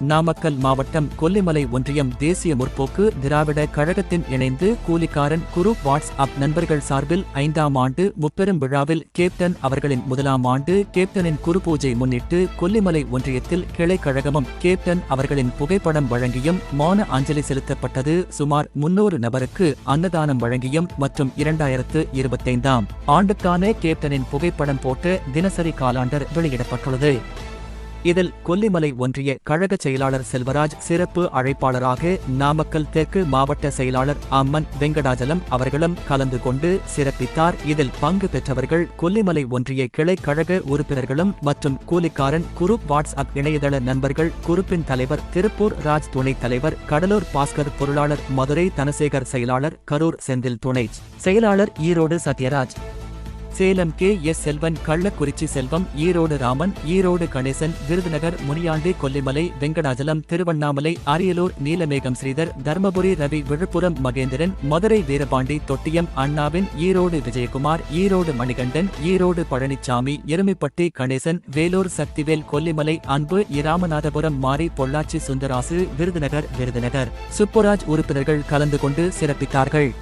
நாமக்கல் மாவட்டம் கொல்லிமலை ஒன்றியம் தேசிய முற்போக்கு திராவிட கழகத்தின் இணைந்து கூலிக்காரன் குரு வாட்ஸ் அப் நண்பர்கள் சார்பில் ஐந்தாம் ஆண்டு முப்பெரும் விழாவில் கேப்டன் அவர்களின் முதலாம் ஆண்டு கேப்டனின் குரு பூஜை முன்னிட்டு கொல்லிமலை ஒன்றியத்தில் கிளை கழகமும் கேப்டன் அவர்களின் புகைப்படம் வழங்கியும் மௌன அஞ்சலி செலுத்தப்பட்டது. சுமார் முன்னூறு நபருக்கு அன்னதானம் வழங்கியும் மற்றும் இரண்டாயிரத்து இருபத்தைந்தாம் ஆண்டுக்கான கேப்டனின் புகைப்படம் போட்டு தினசரி காலாண்டர் வெளியிடப்பட்டுள்ளது. இதில் கொல்லிமலை ஒன்றிய கழக செயலாளர் செல்வராஜ் சிறப்பு அழைப்பாளராக நாமக்கல் தெற்கு மாவட்ட செயலாளர் அம்மன் வெங்கடாஜலம் அவர்களும் கலந்து கொண்டு சிறப்பித்தார். இதில் பங்கு பெற்றவர்கள் கொல்லிமலை ஒன்றிய கிளை கழக உறுப்பினர்களும் மற்றும் கூலிக்காரன் குரூப் வாட்ஸ்அப் இணையதள நண்பர்கள் குரூப்பின் தலைவர் திருப்பூர் ராஜ் துணைத் தலைவர் கடலூர் பாஸ்கர் பொருளாளர் மதுரை தனசேகர் செயலாளர் கரூர் செந்தில் துணை செயலாளர் ஈரோடு சத்யராஜ். சேலம் கே எஸ் செல்வன் கள்ளக்குறிச்சி செல்வம் ஈரோடு ராமன் ஈரோடு கணேசன் விருதுநகர் முனியாண்டி கொல்லிமலை வெங்கடாஜலம் திருவண்ணாமலை அரியலூர் நீலமேகம் ஸ்ரீதர் தர்மபுரி ரவி விழுப்புரம் மகேந்திரன் மதுரை வீரபாண்டி தொட்டியம் அண்ணாவின் ஈரோடு விஜயகுமார் ஈரோடு மணிகண்டன் ஈரோடு பழனிச்சாமி எருமிப்பட்டி கணேசன் வேலூர் சக்திவேல் கொல்லிமலை அன்பு இராமநாதபுரம் மாரி பொள்ளாச்சி சுந்தராசு விருதுநகர் விருதுநகர். சுப்புராஜ் உறுப்பினர்கள் கலந்து கொண்டு சிறப்பித்தார்கள்.